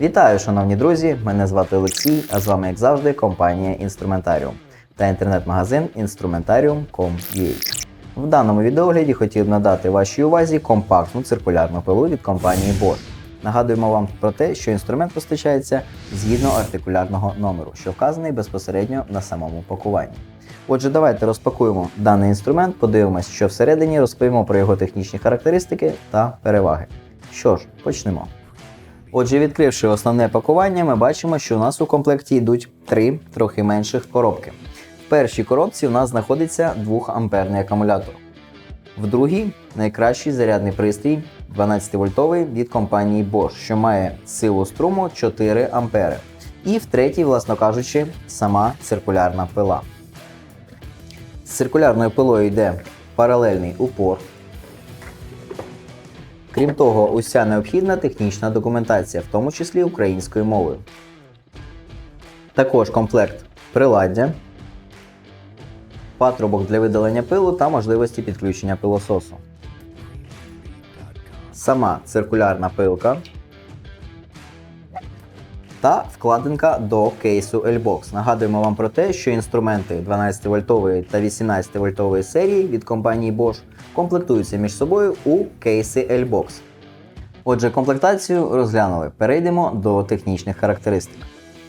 Вітаю, шановні друзі! Мене звати Олексій, а з вами, як завжди, компанія Інструментаріум та інтернет-магазин Instrumentarium.com.ua. В даному відеогляді хотів надати вашій увазі компактну циркулярну пилу від компанії Bosch. Нагадуємо вам про те, що інструмент постачається згідно артикулярного номеру, що вказаний безпосередньо на самому пакуванні. Отже, давайте розпакуємо даний інструмент, подивимось, що всередині розповімо про його технічні характеристики та переваги. Що ж, почнемо. Отже, відкривши основне пакування, ми бачимо, що у нас у комплекті йдуть три трохи менших коробки. В першій коробці у нас знаходиться 2-амперний акумулятор. В другій найкращий зарядний пристрій 12-вольтовий від компанії Bosch, що має силу струму 4 ампери. І в третій, власно кажучи, сама циркулярна пила. З циркулярною пилою йде паралельний упор. Крім того, уся необхідна технічна документація, в тому числі українською мовою. Також комплект приладдя, патрубок для видалення пилу та можливості підключення пилососу. Сама циркулярна пилка та вкладинка до кейсу L-Box. Нагадуємо вам про те, що інструменти 12-вольтової та 18-вольтової серії від компанії Bosch комплектуються між собою у кейси L-Box. Отже, комплектацію розглянули. Перейдемо до технічних характеристик.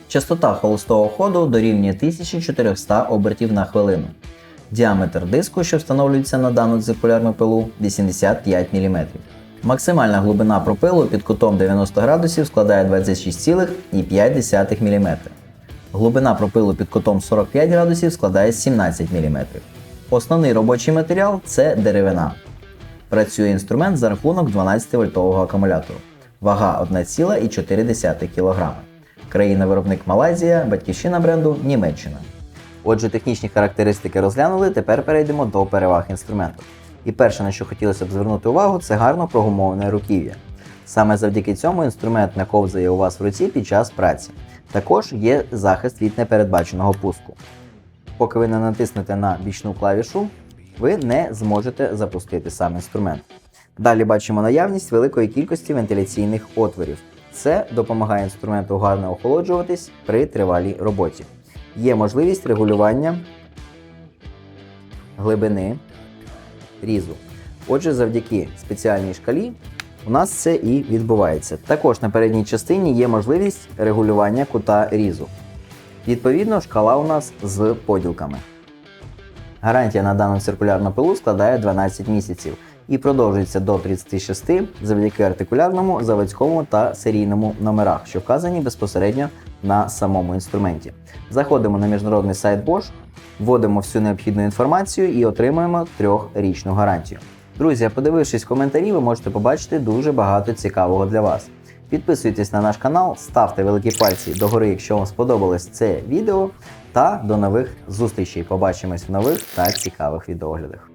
Частота холостого ходу дорівнює 1400 обертів на хвилину. Діаметр диску, що встановлюється на дану циркулярну пилу, 85 мм. Максимальна глибина пропилу під кутом 90 градусів складає 26,5 мм. Глибина пропилу під кутом 45 градусів складає 17 мм. Основний робочий матеріал це деревина. Працює інструмент за рахунок 12-вольтового акумулятору. Вага 1,4 кг. Країна-виробник Малайзія, батьківщина бренду Німеччина. Отже, технічні характеристики розглянули, тепер перейдемо до переваг інструменту. І перше, на що хотілося б звернути увагу, це гарно прогумоване руків'я. Саме завдяки цьому інструмент не ковзає у вас в руці під час праці. Також є захист від непередбаченого пуску. Поки ви не натиснете на бічну клавішу, ви не зможете запустити сам інструмент. Далі бачимо наявність великої кількості вентиляційних отворів. Це допомагає інструменту гарно охолоджуватись при тривалій роботі. Є можливість регулювання глибини різу. Отже, завдяки спеціальній шкалі у нас це і відбувається. Також на передній частині є можливість регулювання кута різу. Відповідно, шкала у нас з поділками. Гарантія на дану циркулярну пилу складає 12 місяців і продовжується до 36 завдяки артикулярному, заводському та серійному номерах, що вказані безпосередньо на самому інструменті. Заходимо на міжнародний сайт Bosch, вводимо всю необхідну інформацію і отримуємо трьохрічну гарантію. Друзі, подивившись коментарі, ви можете побачити дуже багато цікавого для вас. Підписуйтесь на наш канал, ставте великі пальці догори, якщо вам сподобалось це відео. Та до нових зустрічей. Побачимось в нових та цікавих відеоглядах.